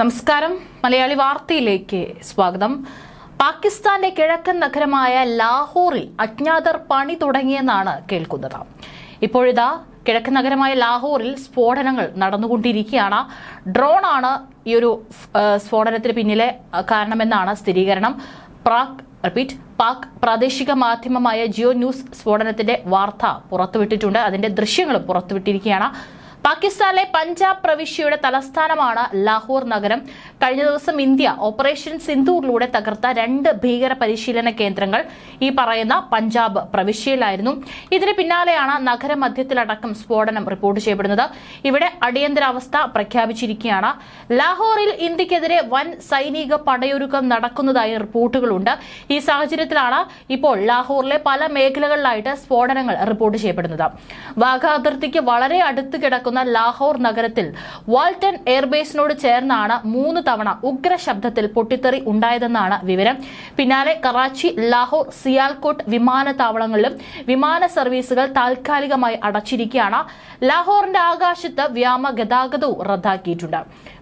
നമസ്കാരം. മലയാളി വാർത്തയിലേക്ക് സ്വാഗതം. പാകിസ്ഥാന്റെ കിഴക്കൻ നഗരമായ ലാഹോറിൽ അജ്ഞാതർ പണി തുടങ്ങിയെന്നാണ് കേൾക്കുന്നത്. ഇപ്പോഴിതാ കിഴക്കൻ നഗരമായ ലാഹോറിൽ സ്ഫോടനങ്ങൾ നടന്നുകൊണ്ടിരിക്കുകയാണ്. ഡ്രോണാണ് ഈ ഒരു സ്ഫോടനത്തിന് പിന്നിലെ കാരണമെന്നാണ് സ്ഥിരീകരണം. പ്രാക് റിപ്പീറ്റ് പാക് പ്രാദേശിക മാധ്യമമായ ജിയോ ന്യൂസ് സ്ഫോടനത്തിന്റെ വാർത്ത പുറത്തുവിട്ടിട്ടുണ്ട്. അതിന്റെ ദൃശ്യങ്ങളും പുറത്തുവിട്ടിരിക്കുകയാണ്. പാകിസ്ഥാനിലെ പഞ്ചാബ് പ്രവിശ്യയുടെ തലസ്ഥാനമാണ് ലാഹോർ നഗരം. കഴിഞ്ഞ ദിവസം ഇന്ത്യ ഓപ്പറേഷൻ സിന്ധൂറിലൂടെ തകർത്ത രണ്ട് ഭീകര പരിശീലന കേന്ദ്രങ്ങൾ ഈ പറയുന്ന പഞ്ചാബ് പ്രവിശ്യയിലായിരുന്നു. ഇതിന് പിന്നാലെയാണ് നഗരമധ്യത്തിലടക്കം സ്ഫോടനം റിപ്പോർട്ട് ചെയ്യപ്പെടുന്നത്. ഇവിടെ അടിയന്തരാവസ്ഥ പ്രഖ്യാപിച്ചിരിക്കുകയാണ്. ലാഹോറിൽ ഇന്ത്യക്കെതിരെ വൻ സൈനിക പടയൊരുക്കം നടക്കുന്നതായി റിപ്പോർട്ടുകളുണ്ട്. ഈ സാഹചര്യത്തിലാണ് ഇപ്പോൾ ലാഹോറിലെ പല മേഖലകളിലായിട്ട് സ്ഫോടനങ്ങൾ റിപ്പോർട്ട് ചെയ്യപ്പെടുന്നത്. വാഗ അതിർത്തിക്ക് വളരെ അടുത്ത് കിടക്കുന്ന ലാഹോർ നഗരത്തിൽ വാൾട്ടൺ എയർബേസിനോട് ചേർന്നാണ് മൂന്ന് തവണ ഉഗ്ര ശബ്ദത്തിൽ പൊട്ടിത്തെറി ഉണ്ടായതെന്നാണ് വിവരം. പിന്നാലെ കറാച്ചി ലാഹോർ സിയാൽകോട്ട് വിമാനത്താവളങ്ങളിലും വിമാന സർവീസുകൾ താൽക്കാലികമായി അടച്ചിരിക്കുകയാണ്. ലാഹോറിന്റെ ആകാശത്ത് വ്യോമ ഗതാഗതവും റദ്ദാക്കിയിട്ടുണ്ട്.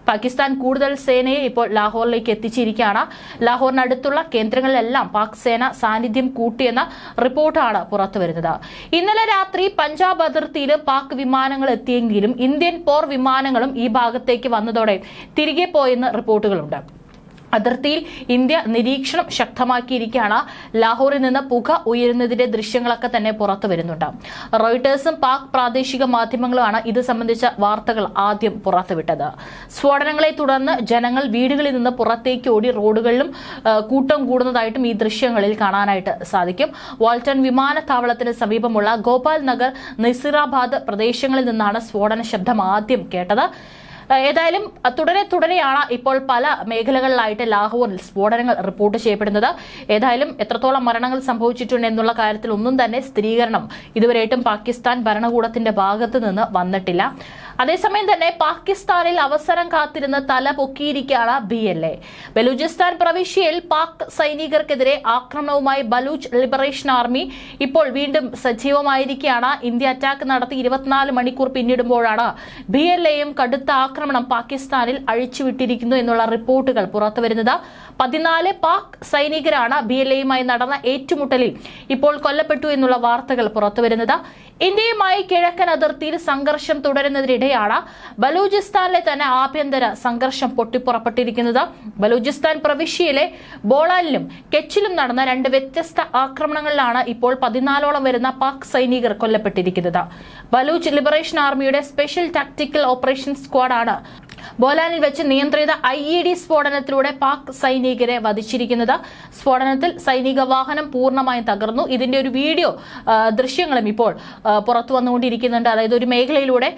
പാകിസ്ഥാൻ കൂടുതൽ സേനയെ ഇപ്പോൾ ലാഹോറിലേക്ക് എത്തിച്ചിരിക്കുകയാണ്. ലാഹോറിനടുത്തുള്ള കേന്ദ്രങ്ങളിലെല്ലാം പാക് സേന സാന്നിധ്യം കൂട്ടിയെന്ന റിപ്പോർട്ടാണ് പുറത്തുവരുന്നത്. ഇന്നലെ രാത്രി പഞ്ചാബ് അതിർത്തിയിൽ പാക് വിമാനങ്ങൾ എത്തിയെങ്കിലും ഇന്ത്യൻ പോർ വിമാനങ്ങളും ഈ ഭാഗത്തേക്ക് വന്നതോടെ തിരികെ പോയെന്ന് റിപ്പോർട്ടുകളുണ്ട്. അതിർത്തിയിൽ ഇന്ത്യ നിരീക്ഷണം ശക്തമാക്കിയിരിക്കുകയാണ്. ലാഹോറിൽ നിന്ന് പുക ഉയരുന്നതിന്റെ ദൃശ്യങ്ങളൊക്കെ തന്നെ പുറത്തു വരുന്നുണ്ട്. റോയിട്ടേഴ്സും പാക് പ്രാദേശിക മാധ്യമങ്ങളുമാണ് ഇത് സംബന്ധിച്ച വാർത്തകൾ ആദ്യം പുറത്തുവിട്ടത്. സ്ഫോടനങ്ങളെ തുടർന്ന് ജനങ്ങൾ വീടുകളിൽ നിന്ന് പുറത്തേക്ക് ഓടി റോഡുകളിലും കൂട്ടം കൂടുന്നതായിട്ടും ഈ ദൃശ്യങ്ങളിൽ കാണാനായിട്ട് സാധിക്കും. വാൾട്ടൺ വിമാനത്താവളത്തിന് സമീപമുള്ള ഗോപാൽ നഗർ നസിറാബാദ് പ്രദേശങ്ങളിൽ നിന്നാണ് സ്ഫോടന ശബ്ദം ആദ്യം കേട്ടത്. ഏതായാലും തുടരെ തുടരെയാണ് ഇപ്പോൾ പല മേഖലകളിലായിട്ട് ലാഹോറിൽ സ്ഫോടനങ്ങൾ റിപ്പോർട്ട് ചെയ്യപ്പെടുന്നത്. ഏതായാലും എത്രത്തോളം മരണങ്ങൾ സംഭവിച്ചിട്ടുണ്ട് എന്നുള്ള കാര്യത്തിൽ ഒന്നും തന്നെ സ്ഥിരീകരണം ഇതുവരെയായിട്ടും പാകിസ്ഥാൻ ഭരണകൂടത്തിന്റെ ഭാഗത്ത് നിന്ന് വന്നിട്ടില്ല. അതേസമയം തന്നെ പാകിസ്ഥാനിൽ അവസരം കാത്തിരുന്ന തല പൊക്കിയിരിക്കുകയാണ് ബി എൽ എ. ബലൂചിസ്ഥാൻ പ്രവിശ്യയിൽ പാക് സൈനികർക്കെതിരെ ആക്രമണവുമായി ബലൂച്ച് ലിബറേഷൻ ആർമി ഇപ്പോൾ വീണ്ടും സജീവമായിരിക്കുകയാണ്. ഇന്ത്യ അറ്റാക്ക് നടത്തി ഇരുപത്തിനാല് മണിക്കൂർ പിന്നിടുമ്പോഴാണ് ബി എൽ എയും കടുത്ത ആക്രമണം പാകിസ്ഥാനിൽ അഴിച്ചുവിട്ടിരിക്കുന്നു എന്നുള്ള റിപ്പോർട്ടുകൾ പുറത്തുവരുന്നത്. പതിനാല് പാക് സൈനികരാണ് ബി എൽ എയുമായി നടന്ന ഏറ്റുമുട്ടലിൽ ഇപ്പോൾ കൊല്ലപ്പെട്ടു എന്നുള്ള വാർത്തകൾ പുറത്തുവരുന്നത്. ഇന്ത്യയുമായി കിഴക്കൻ അതിർത്തിയിൽ സംഘർഷം തുടരുന്നതിനിടെയാണ് ബലൂചിസ്ഥാനിലെ തന്നെ ആഭ്യന്തര സംഘർഷം പൊട്ടിപ്പുറപ്പെട്ടിരിക്കുന്നത്. ബലൂചിസ്ഥാൻ പ്രവിശ്യയിലെ ബോളാലിലും കെച്ചിലും നടന്ന രണ്ട് വ്യത്യസ്ത ആക്രമണങ്ങളിലാണ് ഇപ്പോൾ പതിനാലോളം വരുന്ന പാക് സൈനികർ കൊല്ലപ്പെട്ടിരിക്കുന്നത്. ബലൂച്ച് ലിബറേഷൻ ആർമിയുടെ സ്പെഷ്യൽ ടാക്ടിക്കൽ ഓപ്പറേഷൻ സ്ക്വാഡാണ് ബോലാനിൽ വെച്ച് നിയന്ത്രിത ഐ ഇ ഡി സ്ഫോടനത്തിലൂടെ പാക് സൈനികരെ വധിച്ചിരിക്കുന്നത്. സ്ഫോടനത്തിൽ സൈനിക വാഹനം പൂർണമായും തകർന്നു. ഇതിന്റെ ഒരു വീഡിയോ ദൃശ്യങ്ങളും ഇപ്പോൾ പുറത്തു വന്നുകൊണ്ടിരിക്കുന്നുണ്ട്. അതായത് ഒരു മേഖലയിലൂടെ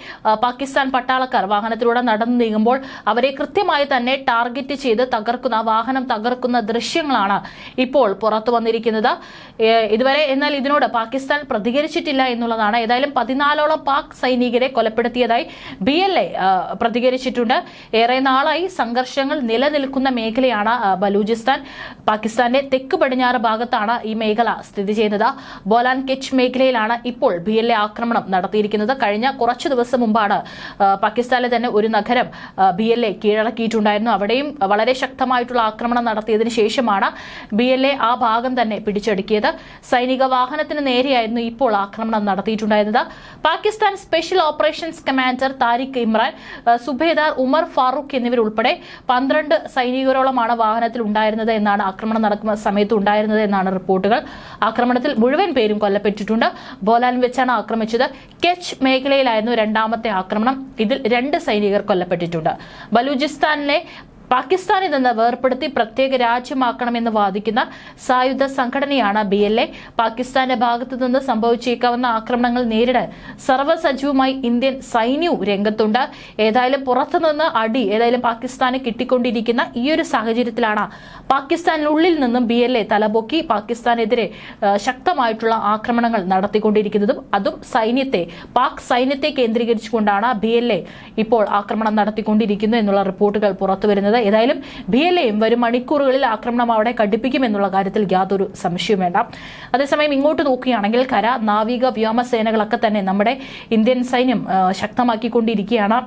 പാകിസ്ഥാൻ പട്ടാളക്കാർ വാഹനത്തിലൂടെ നടന്നു നീങ്ങുമ്പോൾ അവരെ കൃത്യമായി തന്നെ ടാർഗറ്റ് ചെയ്ത് തകർക്കുന്ന വാഹനം തകർക്കുന്ന ദൃശ്യങ്ങളാണ് ഇപ്പോൾ പുറത്തു വന്നിരിക്കുന്നത്. ഇതുവരെ എന്നാൽ ഇതിനോട് പാകിസ്ഥാൻ പ്രതികരിച്ചിട്ടില്ല എന്നുള്ളതാണ്. ഏതായാലും പതിനാലോളം പാക് സൈനികരെ കൊലപ്പെടുത്തിയതായി ബി പ്രതികരിച്ചിട്ടുണ്ട്. ഏറെ നാളായി സംഘർഷങ്ങൾ നിലനിൽക്കുന്ന മേഖലയാണ് ബലൂചിസ്ഥാൻ. പാകിസ്ഥാന്റെ തെക്ക് പടിഞ്ഞാറ് ഭാഗത്താണ് ഈ മേഖല സ്ഥിതി ചെയ്യുന്നത്. ബോലാൻ കെച്ച് മേഖലയിലാണ് ഇപ്പോൾ എ ആക്രമണം നടത്തിയിരിക്കുന്നത്. കഴിഞ്ഞ കുറച്ച് ദിവസം മുമ്പാണ് പാകിസ്ഥാനിലെ തന്നെ ഒരു നഗരം ബി എൽ എ കീഴടക്കിയിട്ടുണ്ടായിരുന്നു. അവിടെയും വളരെ ശക്തമായിട്ടുള്ള ആക്രമണം നടത്തിയതിനു ശേഷമാണ് ബി എൽ എ ആ ഭാഗം തന്നെ പിടിച്ചെടുക്കിയത്. സൈനിക വാഹനത്തിന് നേരെയായിരുന്നു ഇപ്പോൾ ആക്രമണം നടത്തിയിട്ടുണ്ടായിരുന്നത്. Pakistan special operations commander Tariq Imran Subedar Umar Farooq എന്നിവരുൾപ്പെടെ പന്ത്രണ്ട് സൈനികരോളമാണ് വാഹനത്തിൽ ഉണ്ടായിരുന്നത് എന്നാണ് ആക്രമണം നടക്കുന്ന സമയത്ത് ഉണ്ടായിരുന്നത് എന്നാണ് റിപ്പോർട്ടുകൾ. ആക്രമണത്തിൽ മുഴുവൻ പേരും കൊല്ലപ്പെട്ടിട്ടുണ്ട്. ബോലാൻ വെച്ചാണ് ആക്രമിച്ചത്. കെച്ച് മേഖലയിലായിരുന്നു രണ്ടാമത്തെ ആക്രമണം. ഇതിൽ രണ്ട് സൈനികർ കൊല്ലപ്പെട്ടിട്ടുണ്ട്. ബലൂചിസ്ഥാനിലെ പാകിസ്ഥാനിൽ നിന്ന് വേർപ്പെടുത്തി പ്രത്യേക രാജ്യമാക്കണമെന്ന് വാദിക്കുന്ന സായുധ സംഘടനയാണ് ബി എൽ എ പാകിസ്ഥാന്റെ ഭാഗത്തു നിന്ന് സംഭവിച്ചേക്കാവുന്ന ആക്രമണങ്ങൾ നേരിടാൻ സർവസജീവമായി ഇന്ത്യൻ സൈന്യവും രംഗത്തുണ്ട്. ഏതായാലും പുറത്തുനിന്ന് അടി ഏതായാലും പാകിസ്ഥാന് കിട്ടിക്കൊണ്ടിരിക്കുന്ന ഈ ഒരു സാഹചര്യത്തിലാണ് പാകിസ്ഥാനിനുള്ളിൽ നിന്നും ബി എൽ എ തലപൊക്കി പാകിസ്ഥാനെതിരെ ശക്തമായിട്ടുള്ള ആക്രമണങ്ങൾ നടത്തിക്കൊണ്ടിരിക്കുന്നതും അതും സൈന്യത്തെ പാക് സൈന്യത്തെ കേന്ദ്രീകരിച്ചുകൊണ്ടാണ് ബി എൽ എ ഇപ്പോൾ ആക്രമണം നടത്തിക്കൊണ്ടിരിക്കുന്നു എന്നുള്ള റിപ്പോർട്ടുകൾ പുറത്തുവരുന്നത്. ഏതായാലും ബി എൽ എയും വരും മണിക്കൂറുകളിൽ ആക്രമണം അവിടെ ഘടിപ്പിക്കുമെന്നുള്ള കാര്യത്തിൽ യാതൊരു സംശയവും വേണ്ട. അതേസമയം ഇങ്ങോട്ട് നോക്കുകയാണെങ്കിൽ കര നാവിക വ്യോമസേനകളൊക്കെ തന്നെ നമ്മുടെ ഇന്ത്യൻ സൈന്യം ശക്തമാക്കിക്കൊണ്ടിരിക്കുകയാണ്.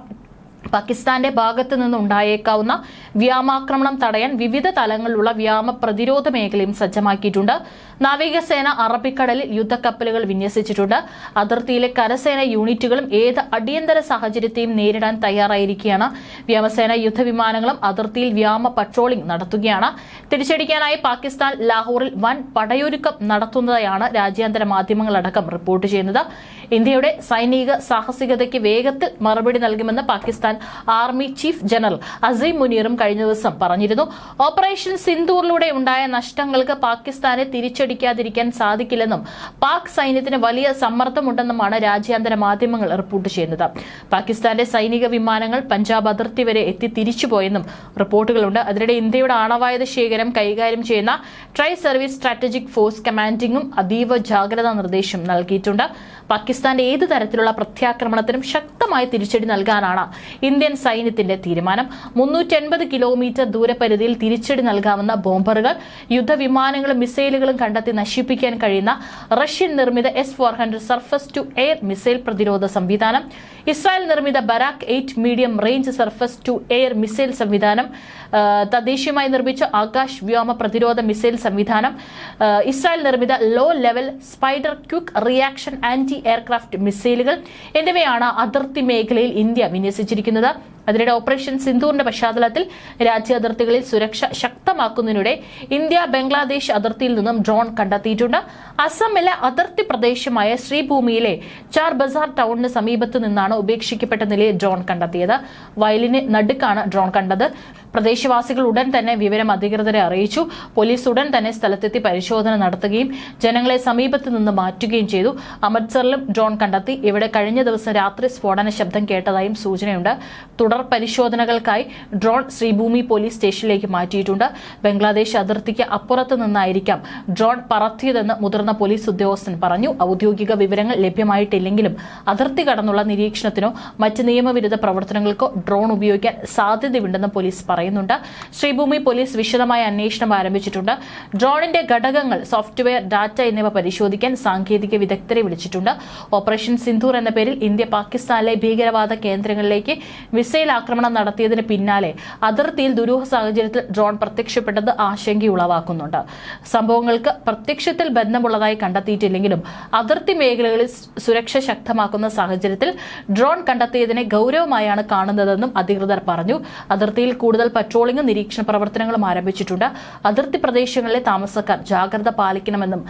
പാകിസ്ഥാന്റെ ഭാഗത്തു നിന്നുണ്ടായേക്കാവുന്ന വ്യോമാക്രമണം തടയാൻ വിവിധ തലങ്ങളിലുള്ള വ്യോമ പ്രതിരോധ മേഖലയും സജ്ജമാക്കിയിട്ടുണ്ട്. നാവികസേന അറബിക്കടലിൽ യുദ്ധക്കപ്പലുകൾ വിന്യസിച്ചിട്ടുണ്ട്. അതിർത്തിയിലെ കരസേന യൂണിറ്റുകളും ഏത് അടിയന്തര സാഹചര്യത്തെയും നേരിടാൻ തയ്യാറായിരിക്കുകയാണ്. വ്യോമസേന യുദ്ധവിമാനങ്ങളും അതിർത്തിയിൽ വ്യോമ പട്രോളിംഗ് നടത്തുകയാണ്. തിരിച്ചടിക്കാനായി പാകിസ്ഥാൻ ലാഹോറിൽ വൻ പടയൊരുക്കം നടത്തുന്നതായാണ് രാജ്യാന്തര മാധ്യമങ്ങളടക്കം റിപ്പോർട്ട് ചെയ്യുന്നത്. ഇന്ത്യയുടെ സൈനിക സാഹസികതയ്ക്ക് വേഗത്തിൽ മറുപടി നൽകുമെന്ന് Pakistan army chief general Asim മുനീറും കഴിഞ്ഞ ദിവസം പറഞ്ഞിരുന്നു. ഓപ്പറേഷൻ സിന്ദൂറിലൂടെ ഉണ്ടായ നഷ്ടങ്ങൾക്ക് പാകിസ്ഥാനെ തിരിച്ചടിക്കാതിരിക്കാൻ സാധിക്കില്ലെന്നും പാക് സൈന്യത്തിന് വലിയ സമ്മർദ്ദമുണ്ടെന്നുമാണ് രാജ്യാന്തര മാധ്യമങ്ങൾ റിപ്പോർട്ട് ചെയ്യുന്നത്. പാകിസ്ഥാന്റെ സൈനിക വിമാനങ്ങൾ പഞ്ചാബ് അതിർത്തി വരെ എത്തി തിരിച്ചുപോയെന്നും റിപ്പോർട്ടുകളുണ്ട്. അതിനിടെ ഇന്ത്യയുടെ ആണവായുധ ശേഖരം കൈകാര്യം ചെയ്യുന്ന ട്രൈ സർവീസ് സ്ട്രാറ്റജിക് ഫോഴ്സ് കമാൻഡിംഗും അതീവ ജാഗ്രതാ നിർദ്ദേശം നൽകിയിട്ടുണ്ട്. പാകിസ്ഥാന്റെ ഏത് തരത്തിലുള്ള പ്രത്യാക്രമണത്തിനും ശക്തമായ തിരിച്ചടി നൽകാനാണ് ഇന്ത്യൻ സൈന്യത്തിന്റെ തീരുമാനം. മുന്നൂറ്റി അൻപത് കിലോമീറ്റർ ദൂരപരിധിയിൽ തിരിച്ചടി നൽകാവുന്ന ബോംബറുകൾ യുദ്ധവിമാനങ്ങളും മിസൈലുകളും കണ്ടെത്തി നശിപ്പിക്കാൻ കഴിയുന്ന റഷ്യൻ നിർമ്മിത S four hundred surface to air missile പ്രതിരോധ സംവിധാനം ഇസ്രായേൽ നിർമ്മിത Barak eight medium range surface to air missile സംവിധാനം തദ്ദേശീയമായി നിർമ്മിച്ച ആകാശ് വ്യോമ പ്രതിരോധ മിസൈൽ സംവിധാനം ഇസ്രായേൽ നിർമ്മിത low level spider quick reaction anti aircraft മിസൈലുകൾ എന്നിവയാണ് അതിർത്തി മേഖലയിൽ ഇന്ത്യ വിന്യസിച്ചിരിക്കുന്നത്. അതിനിടെ ഓപ്പറേഷൻ സിന്ധൂറിന്റെ പശ്ചാത്തലത്തിൽ രാജ്യ അതിർത്തികളിൽ സുരക്ഷ ശക്തമാക്കുന്നതിനിടെ ഇന്ത്യ ബംഗ്ലാദേശ് അതിർത്തിയിൽ നിന്നും ഡ്രോൺ കണ്ടെത്തിയിട്ടുണ്ട്. അസമിലെ അതിർത്തി പ്രദേശമായ ശ്രീഭൂമിയിലെ ചാർ ബസാർ ടൗണിന് സമീപത്ത് നിന്നാണ് ഉപേക്ഷിക്കപ്പെട്ട നിലയിൽ ഡ്രോൺ കണ്ടെത്തിയത്. വയലിന് നടുക്കാണ് ഡ്രോൺ കണ്ടത്. പ്രദേശവാസികൾ ഉടൻ തന്നെ വിവരം അധികൃതരെ അറിയിച്ചു. പോലീസ് ഉടൻ തന്നെ സ്ഥലത്തെത്തി പരിശോധന നടത്തുകയും ജനങ്ങളെ സമീപത്ത് നിന്ന് മാറ്റുകയും ചെയ്തു. അമൃത്സറിലും ഡ്രോൺ കണ്ടെത്തി. ഇവിടെ കഴിഞ്ഞ ദിവസം രാത്രി സ്ഫോടന ശബ്ദം കേട്ടതായും സൂചനയുണ്ട്. തുടർ പരിശോധനകൾക്കായി ഡ്രോൺ ശ്രീഭൂമി പോലീസ് സ്റ്റേഷനിലേക്ക് മാറ്റിയിട്ടുണ്ട്. ബംഗ്ലാദേശ് അതിർത്തിക്ക് അപ്പുറത്ത് നിന്നായിരിക്കാം ഡ്രോൺ പറത്തിയതെന്ന് മുതിർന്ന പോലീസ് ഉദ്യോഗസ്ഥൻ പറഞ്ഞു. ഔദ്യോഗിക വിവരങ്ങൾ ലഭ്യമായിട്ടില്ലെങ്കിലും അതിർത്തി കടന്നുള്ള നിരീക്ഷണത്തിനോ മറ്റ് നിയമവിരുദ്ധ പ്രവർത്തനങ്ങൾക്കോ ഡ്രോൺ ഉപയോഗിക്കാൻ സാധ്യതയുണ്ടെന്ന് പോലീസ് പറയുന്നുണ്ട്. ശ്രീഭൂമി പോലീസ് വിശദമായ അന്വേഷണം ആരംഭിച്ചിട്ടുണ്ട്. ഡ്രോണിന്റെ ഘടകങ്ങൾ സോഫ്റ്റ്വെയർ ഡാറ്റ എന്നിവ പരിശോധിക്കാൻ സാങ്കേതിക വിദഗ്ധരെ വിളിച്ചിട്ടുണ്ട്. ഓപ്പറേഷൻ സിന്ധൂർ എന്ന പേരിൽ ഇന്ത്യ പാകിസ്ഥാനിലെ ഭീകരവാദ കേന്ദ്രങ്ങളിലേക്ക് മിസൈൽ ആക്രമണം നടത്തിയതിന് പിന്നാലെ അതിർത്തിയിൽ ദുരൂഹ സാഹചര്യത്തിൽ ഡ്രോൺ പ്രത്യക്ഷപ്പെട്ടത് ആശങ്കയുളവാക്കുന്നുണ്ട്. സംഭവങ്ങൾക്ക് പ്രത്യക്ഷത്തിൽ ബന്ധമുള്ളതായി കണ്ടെത്തിയിട്ടില്ലെങ്കിലും അതിർത്തി മേഖലകളിൽ സുരക്ഷ ശക്തമാക്കുന്ന സാഹചര്യത്തിൽ ഡ്രോൺ കണ്ടെത്തിയതിനെ ഗൗരവമായാണ് കാണുന്നതെന്നും അധികൃതർ പറഞ്ഞു. അതിർത്തിയിൽ കൂടുതൽ പട്രോളിംഗും നിരീക്ഷണ പ്രവർത്തനങ്ങളും ആരംഭിച്ചിട്ടുണ്ട്. അതിർത്തി പ്രദേശങ്ങളിലെ താമസക്കാർ ജാഗ്രത പാലിക്കണമെന്നും